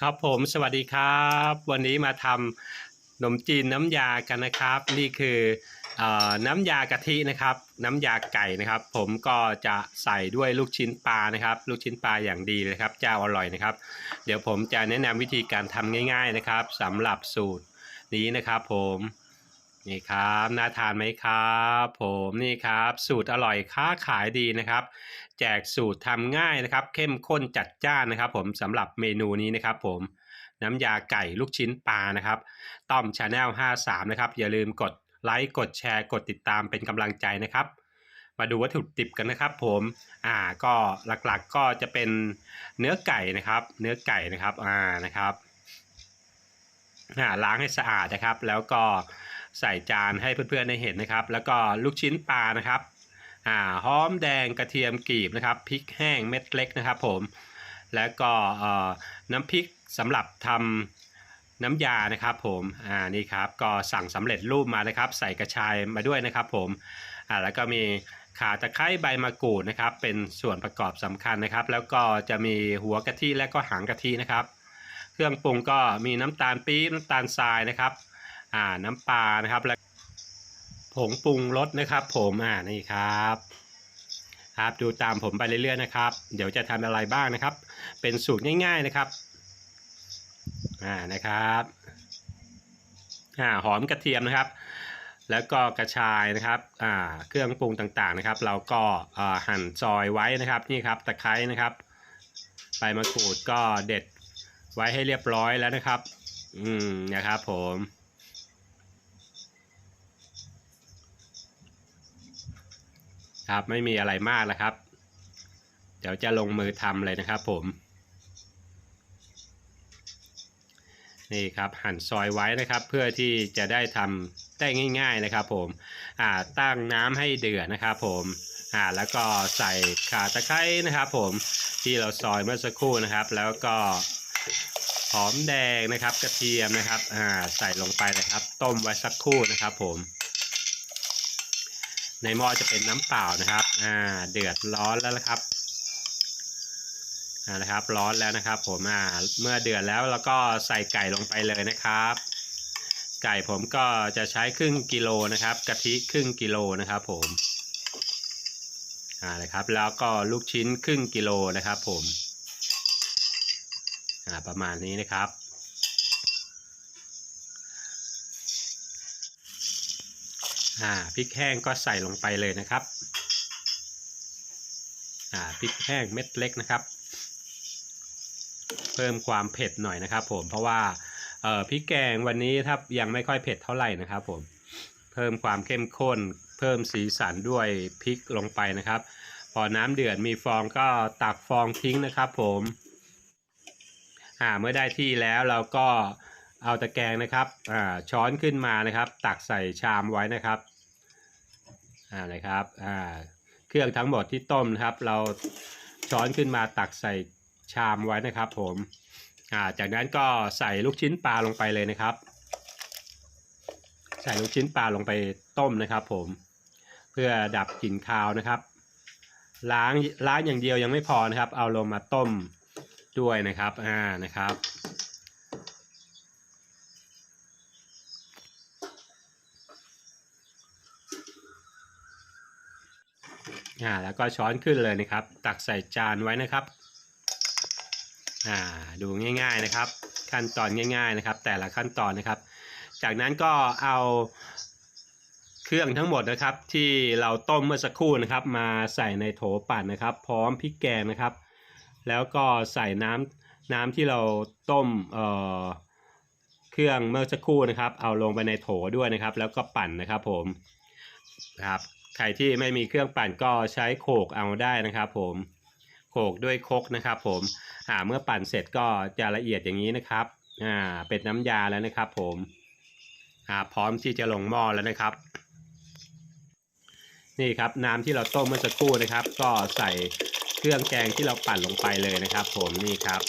ครับผมสวัสดีครับ วันนี้มาทำขนมจีนน้ำยากันนะครับ นี่คืออน้ำยากะทินะครับ น้ำยาไก่นะครับ ผมก็จะใส่ด้วยลูกชิ้นปลานะครับ ลูกชิ้นปลาอย่างดีเลยครับเจ้าอร่อยนะครับ เดี๋ยวผมจะแนะนำวิธีการทำง่าย ๆนะครับสำหรับสูตรนี้นะครับผม นี่ครับน่าทานไหมครับผมนี่ครับ สูตรอร่อยค้าขายดีนะครับ แจกสูตรทำง่ายนะครับ เข้มข้นจัดจ้านนะครับ ผมสำหรับเมนูนี้นะครับ ผมน้ำยาไก่ลูกชิ้นปลานะครับ ต้อมชาแนล53 นะครับ อย่าลืมกดไลค์กดแชร์กดติดตามเป็นกำลังใจนะครับ มาดูวัตถุดิบกันนะครับผมอ่าก็หลักๆก็จะเป็นเนื้อไก่นะครับ เนื้อไก่นะครับอ่านะครับอ่าล้างให้สะอาดนะครับ แล้วก็ ใส่จานให้เพื่อนๆได้เห็นนะครับ แล้วก็ลูกชิ้นปลานะครับอ่าหอมแดงกระเทียมกรีบนะครับพริกแห้งเม็ดเล็กนะครับ ผม แล้วก็เอ่อน้ำพริกสำหรับทำน้ำยานะครับ ผมอ่านี่ครับก็สั่งสำเร็จรูปมานะครับ ใส่กระชายมาด้วยนะครับ ผมอ่าแล้วก็มีข่าตะไคร้ใบมะกรูดนะครับ เป็นส่วนประกอบสำคัญนะครับ แล้วก็จะมีหัวกะทิและก็หางกะทินะครับ เครื่องปรุงก็มีน้ำตาลปี๊บน้ำตาลทรายนะครับ อ่าน้ำปลานะครับแล้วผงปรุงรสนะครับผมอ่านี่ครับครับดูตามผมไปเรื่อยๆนะครับ เดี๋ยวจะทำอะไรบ้างนะครับ เป็นสูตรง่าย ๆนะครับอ่านะครับอ่าหอมกระเทียมนะครับ แล้วก็กระชายนะครับอ่าเครื่องปรุงต่างๆนะครับ เราก็อ่าหั่นซอยไว้นะครับนี่ครับตะไคร้นะครับใบมะกรูดก็เด็ดไว้ให้เรียบร้อยแล้วนะครับ อืมนะครับผม ครับ ไม่มีอะไรมากแล้วครับ เดี๋ยวจะลงมือทำเลยนะครับผม นี่ครับหั่นซอยไว้นะครับ เพื่อที่จะได้ทำได้ง่าย ๆนะครับ ผมอ่าตั้งน้ำให้เดือดนะครับ ผมอ่าแล้วก็ใส่ข่าตะไคร้นะครับ ผมที่เราซอยเมื่อสักครู่นะครับ แล้วก็หอมแดงนะครับ กระเทียมนะครับอ่าใส่ลงไปเลยครับ ต้มไว้สักครู่นะครับ ผม ในหม้อจะเป็นน้ำเปล่านะครับอ่าเดือดร้อนแล้วนะครับอ่านะครับ ร้อนแล้วนะครับ ผมอ่าเมื่อเดือดแล้วเราก็ใส่ไก่ลงไปเลยนะครับ ไก่ผมก็จะใช้ครึ่งกิโลนะครับ กะทิครึ่งกิโลนะครับ ผมอ่านะครับ แล้วก็ลูกชิ้นครึ่งกิโลนะครับ ผมอ่าประมาณนี้นะครับ อ่าพริกแห้งก็ใส่ลงไปเลยนะครับอ่าพริกแห้งเม็ดเล็กนะครับ เพิ่มความเผ็ดหน่อยนะครับ ผมเพราะว่าเอ่อพริกแกงวันนี้ถ้ายังไม่ค่อยเผ็ดเท่าไหร่นะครับผมเพิ่มความเข้มข้น เพิ่มสีสันด้วยพริกลงไปนะครับ พอน้ำเดือดมีฟองก็ตักฟองทิ้งนะครับ ผมอ่าเมื่อได้ที่แล้วเราก็ เอาตะแกรงนะครับอ่าช้อนขึ้นมานะครับ ตักใส่ชามไว้นะครับอ่าเลยครับอ่าเครื่องทั้งหมดที่ต้มนะครับ เราช้อนขึ้นมาตักใส่ชามไว้นะครับ ผมอ่าจากนั้นก็ใส่ลูกชิ้นปลาลงไปเลยนะครับ ใส่ลูกชิ้นปลาลงไปต้มนะครับ ผมเพื่อดับกลิ่นคาวนะครับ ล้างล้างอย่างเดียวยังไม่พอนะครับ เอาลงมาต้มด้วยนะครับอ่านะครับ อ่าแล้วก็ช้อนขึ้นเลยนะครับ ตักใส่จานไว้นะครับอ่าดูง่ายๆนะครับ ขั้นตอนง่าย ๆนะครับ แต่ละขั้นตอนนะครับ จากนั้นก็เอาเครื่องทั้งหมดนะครับที่เราต้มเมื่อสักครู่นะครับ มาใส่ในโถปั่นนะครับ พร้อมพริกแกงนะครับ แล้วก็ใส่น้ำน้ำที่เราต้มเอ่อเครื่องเมื่อสักครู่นะครับ เอาลงไปในโถด้วยนะครับ แล้วก็ปั่นนะครับผมนะครับ ใครที่ไม่มีเครื่องปั่นก็ใช้โขกเอาได้นะครับ ผมโขกด้วยคกนะครับ ผมอ่าเมื่อปั่นเสร็จก็จะละเอียดอย่างนี้นะครับอ่าเป็นน้ำยาแล้วนะครับ ผมอ่าพร้อมที่จะลงหม้อแล้วนะครับ นี่ครับน้ำที่เราต้มเมื่อสักครู่นะครับ ก็ใส่เครื่องแกงที่เราปั่นลงไปเลยนะครับ ผมนี่ครับ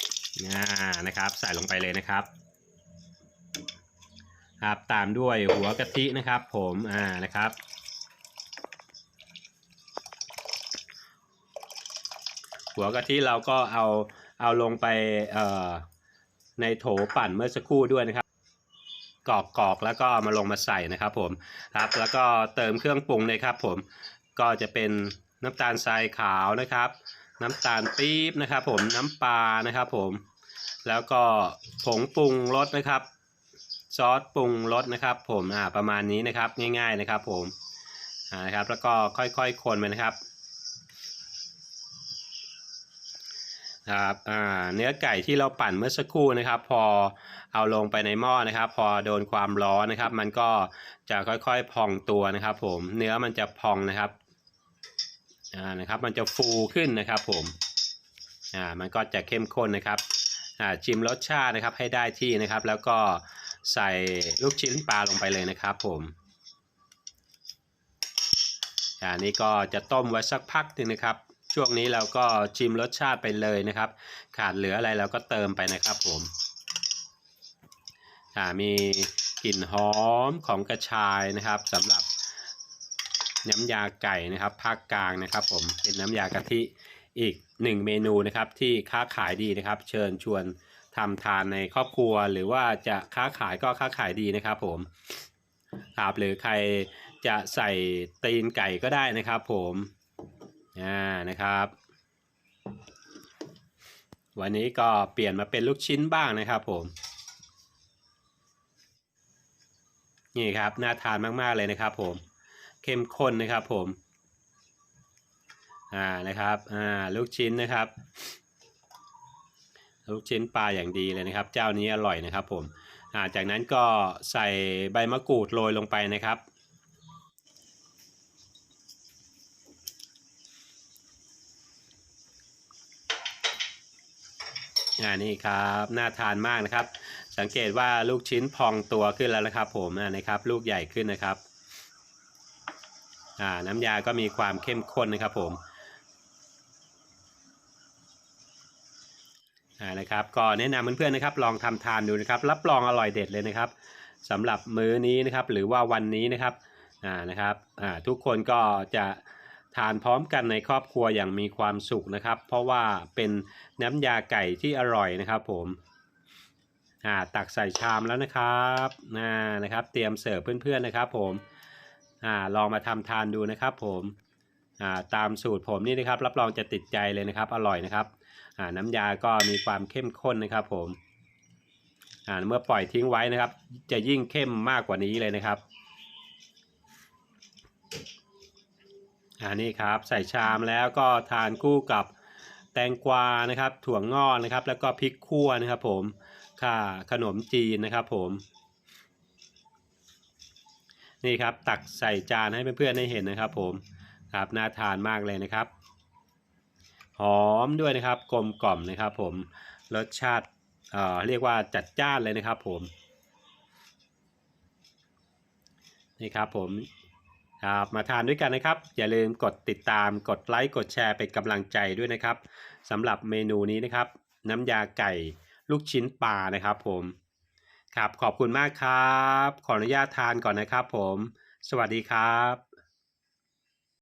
อ่านะครับ ใส่ลงไปเลยนะครับครับตามด้วยหัวกะทินะครับ ผมอ่านะครับ หัวกะทิเราก็เอาเอาลงไปในโถปั่นเมื่อสักครู่ด้วยนะครับกรอกกอกแล้วก็มาลงมาใส่นะครับผมครับแล้วก็เติมเครื่องปรุงเลยครับผมก็จะเป็นน้ำตาลทรายขาวนะครับ น้ำตาลปี๊บนะครับผมน้ำปลานะครับผมแล้วก็ผงปรุงรสนะครับ ซอสปรุงรสนะครับ ผมอ่าประมาณนี้นะครับง่าย ๆนะครับ ผมอ่านะครับแล้วก็ค่อยๆคนไปนะครับ ครับอ่าเนื้อไก่ที่เราปั่นเมื่อสักครู่นะครับ พอเอาลงไปในหม้อนะครับ พอโดนความร้อนนะครับ มันก็จะค่อยๆพองตัวนะครับ ผมเนื้อมันจะพองนะครับอ่านะครับ มันจะฟูขึ้นนะครับ ผมอ่ามันก็จะเข้มข้นนะครับอ่าชิมรสชาตินะครับให้ได้ที่นะครับ แล้วก็ใส่ลูกชิ้นปลาลงไปเลยนะครับผมอ่านี่ก็จะต้มไว้สักพักหนึ่งนะครับ ช่วงนี้เราก็ชิมรสชาติไปเลยนะครับ ขาดเหลืออะไรเราก็เติมไปนะครับผมมีกลิ่นหอมของกระชายนะครับสำหรับน้ำยาไก่นะครับภาคกลางนะครับผมเป็นน้ำยากะทิอีกหนึ่งเมนูนะครับที่ค้าขายดีนะครับ เชิญชวนทำทานในครอบครัว หรือว่าจะค้าขายก็ค้าขายดีนะครับผมครับหรือใครจะใส่ตีนไก่ก็ได้นะครับผม อ่านะครับ วันนี้ก็เปลี่ยนมาเป็นลูกชิ้นบ้างนะครับผม นี่ครับน่าทานมากๆเลยนะครับผม เข้มข้นนะครับผม อ่านะครับ อ่าลูกชิ้นนะครับ ลูกชิ้นปลาอย่างดีเลยนะครับ เจ้านี้อร่อยนะครับผมอ่าจากนั้นก็ใส่ใบมะกรูดโรยลงไปนะครับ อ่านี่ครับน่าทานมากนะครับ สังเกตว่าลูกชิ้นพองตัวขึ้นแล้วนะครับ ผมนะครับ ลูกใหญ่ขึ้นนะครับอ่าน้ำยาก็มีความเข้มข้นนะครับผมอ่านะครับก็แนะนำเพื่อนๆนะครับ ลองทำทานดูนะครับ รับรองอร่อยเด็ดเลยนะครับสำหรับมื้อนี้นะครับ หรือว่าวันนี้นะครับอ่านะครับอ่าทุกคนก็จะ ทานพร้อมกันในครอบครัวอย่างมีความสุขนะครับ เพราะว่าเป็นน้ำยาไก่ที่อร่อยนะครับผมอ่าตักใส่ชามแล้วนะครับอ่านะครับ เตรียมเสิร์ฟเพื่อนๆนะครับ ผมอ่าลองมาทำทานดูนะครับผมอ่าตามสูตรผมนี่นะครับ รับรองจะติดใจเลยนะครับ อร่อยนะครับอ่าน้ำยาก็มีความเข้มข้นนะครับผมอ่าเมื่อปล่อยทิ้งไว้นะครับ จะยิ่งเข้มมากกว่านี้เลยนะครับ อ่านี่ครับใส่ชามแล้วก็ทานคู่กับแตงกวานะครับ ถั่วงอกนะครับ แล้วก็พริกขั่วนะครับ ผมค่ะขนมจีนนะครับ ผม นี่ครับตักใส่จานให้เพื่อนๆได้เห็นนะครับ ผมครับน่าทานมากเลยนะครับ หอมด้วยนะครับกลมกล่อมนะครับ ผมรสชาติเอ่อเรียกว่าจัดจ้านเลยนะครับ ผมนี่ครับผม ครับมาทานด้วยกันนะครับ อย่าลืมกดติดตามกดไลค์กดแชร์เป็นกำลังใจด้วยนะครับสำหรับเมนูนี้นะครับ น้ำยาไก่ลูกชิ้นปลานะครับ ผมครับขอบคุณมากครับ ขออนุญาตทานก่อนนะครับ ผม สวัสดีครับ